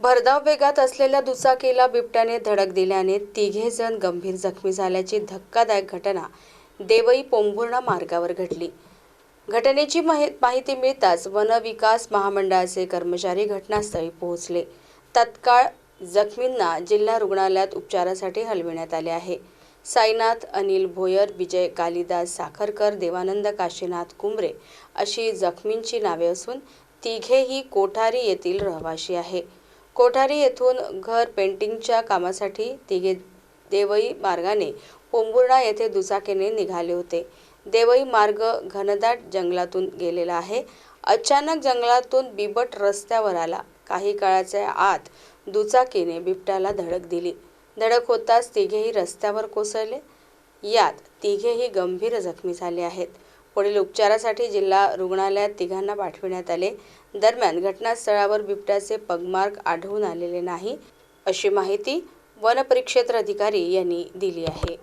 भरधाव वेगात असलेल्या दुचाकीला बिबट्याने धडक दिल्याने तिघे जण गंभीर जखमी झाल्याची धक्कादायक घटना देवई पोंभुर्णा मार्गावर घडली. घटनेची माहिती मिळताच वनविकास महामंडळाचे कर्मचारी घटनास्थळी पोहोचले. तत्काळ जखमींना जिल्हा रुग्णालयात उपचारासाठी हलविण्यात आले आहे. साईनाथ अनिल भोयर विजय कालिदास साखरकर देवानंद काशीनाथ कुंबरे अशी जखमींची नावे असून तिघेही कोठारी येथील रहिवाशी आहे. कोठारी येथून घर पेंटिंगच्या कामासाठी तिघे देवई मार्गाने पोंबुर्णा येथे दुचाकीने निघाले होते. देवई मार्ग घनदाट जंगलातून गेलेला आहे. अचानक जंगलातून बिबट रस्त्यावर आला. काही काळाच्या आत दुचाकीने बिबट्याला धडक दिली. धडक होताच तिघेही रस्त्यावर कोसळले. यात तिघेही गंभीर जखमी झाले आहेत. पुढील उपचारासाठी जिल्हा रुग्णालयात तिघांना पाठविण्यात आले. दरम्यान घटनास्थळावर बिबट्याचे पगमार्क आढळून आलेले नाही अशी माहिती वनपरिक्षेत्र अधिकारी यांनी दिली आहे.